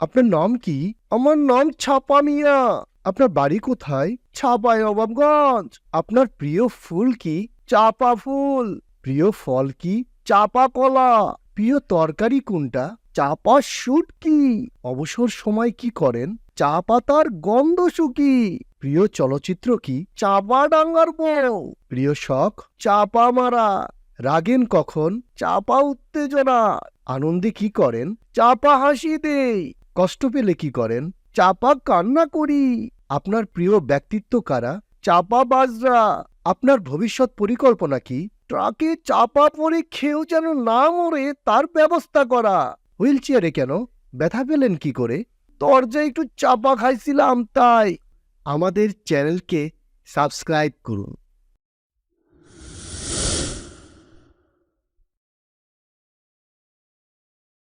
আপনার নাম কি? আমার নাম ছাপা মিয়া আপনার বাড়ি কোথায়? ছাপায় অভাবগঞ্জ আপনার প্রিয় ফুল কি? চাপা ফুল। প্রিয় ফল কি? চাপা কলা। প্রিয় তরকারি কোনটা? চাপা শুট কি অবসর সময় কি করেন? চা পাতার গন্ধ শুকি। প্রিয় চলচ্চিত্র কি? চাপা ডাঙ্গার বউ। প্রিয় শখ? চাপা মারা। রাগেন কখন? চাপা উত্তেজনা। আনন্দে কি করেন? চাপা হাসি দেই। কষ্ট পেলে কি করেন? চাপা কান্না করি। আপনার প্রিয় ব্যক্তিত্ব কারা? চাপা বাজরা। আপনার ভবিষ্যৎ পরিকল্পনা কি? ট্রাকে চাপা পড়ে খেয়েও যেন না মরে, তার ব্যবস্থা করা। হুইল চেয়ারে কেন? ব্যথা পেলেন কি করে? দরজায় একটু চাপা খাইছিলাম তাই। আমাদের চ্যানেলকে সাবস্ক্রাইব করুন।